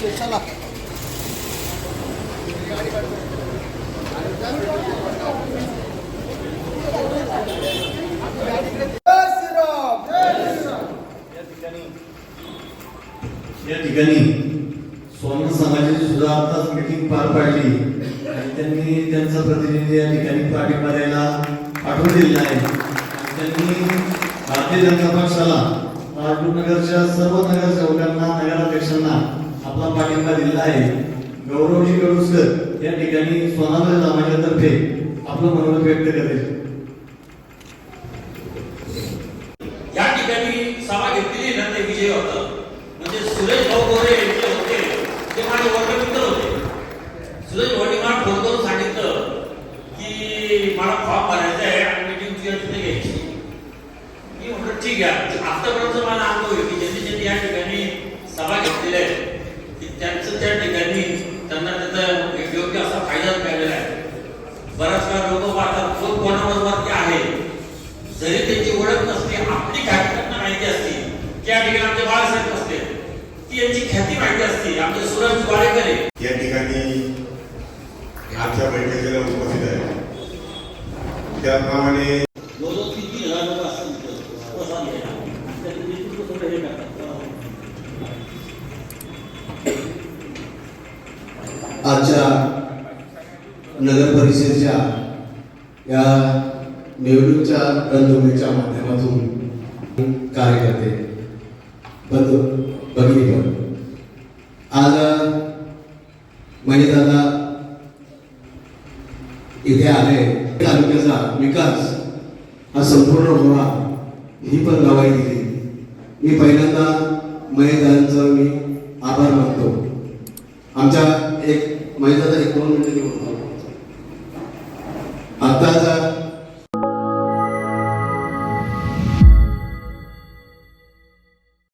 चला. या ठिकाणी सोमन समाजाची सुद्धा आताच मीटिंग पार पाडली. आणि त्यांनी त्यांचा प्रतिनिधी या ठिकाणी पाठिंबा द्यायला पाठवून दिलेला आहे. त्यांनी भारतीय जनता पक्षाला लालटूर नगरच्या सर्व नगरसेवकांना नगराध्यक्षांना आपला पाठिंबा दिलेला आहे. गौरवजी कडुसकर या ठिकाणी सोनाली समाजातर्फे आपलं मनोरथ व्यक्त करते. या ठिकाणी सभा घेतलेली ना ते विजय होतं. म्हणजे सुरेश भाऊ गोरे यांचे होते. ते माझे वर्गमित्र होते. सुरेश भाऊनी मला फोन करून सांगितलं की मला फॉर्म भरायचा आहे आणि मीटिंग तुझ्या तिथे घ्यायची. मी म्हटलं ठीक आहे. आतापर्यंत मला अनुभव येते की ज्यांनी ज्यांनी या ठिकाणी सभा घेतलेल्या आहे की त्यांचं त्या ठिकाणी त्यांना त्याचा एक फायदा मिळालेला आहे. बऱ्याच वेळा लोक पाहतात कोण कोणाबरोबर आहे? जरी त्यांची ओळख नसली आपली ख्याती त्यांना माहिती असती. त्या ठिकाणी आमचे बाळासाहेब असते ती यांची ख्याती माहिती असते. आमचे सुरज वाडेकर आहे. या ठिकाणी आजच्या बैठकीला उपस्थित आहे. त्याप्रमाणे हे. आजच्या नगर परिषदेच्या या निवडणूकच्या रणधुमीच्या माध्यमातून कार्यकर्ते बंधू भगिनीवर आज दादा इथे आले. तालुक्याचा विकास हा संपूर्ण व्हावा ही पण गवाई दिली. मी पहिल्यांदा मयदारांचा मी आभार मानतो. आमच्या एक महिन्याचा एक दोन मिनिटं मी बोलतो आताच